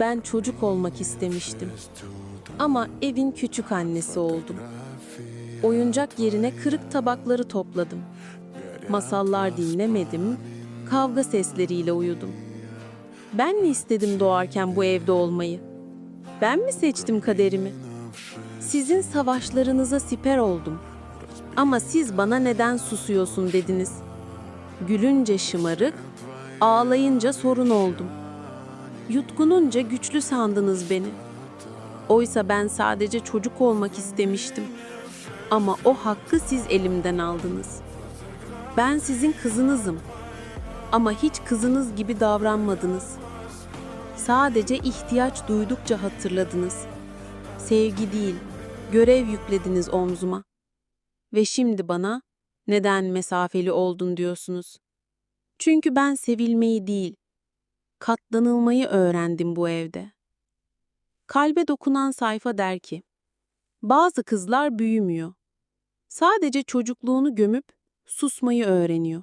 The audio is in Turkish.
Ben çocuk olmak istemiştim. Ama evin küçük annesi oldum. Oyuncak yerine kırık tabakları topladım. Masallar dinlemedim, kavga sesleriyle uyudum. Ben mi istedim doğarken bu evde olmayı? Ben mi seçtim kaderimi? Sizin savaşlarınıza siper oldum. Ama siz bana neden susuyorsun dediniz. Gülünce şımarık, ağlayınca sorun oldum. Yutkununca güçlü sandınız beni. Oysa ben sadece çocuk olmak istemiştim. Ama o hakkı siz elimden aldınız. Ben sizin kızınızım. Ama hiç kızınız gibi davranmadınız. Sadece ihtiyaç duydukça hatırladınız. Sevgi değil, görev yüklediniz omzuma. Ve şimdi bana neden mesafeli oldun diyorsunuz. Çünkü ben sevilmeyi değil, katlanılmayı öğrendim bu evde. Kalbe dokunan sayfa der ki, bazı kızlar büyümüyor. Sadece çocukluğunu gömüp susmayı öğreniyor.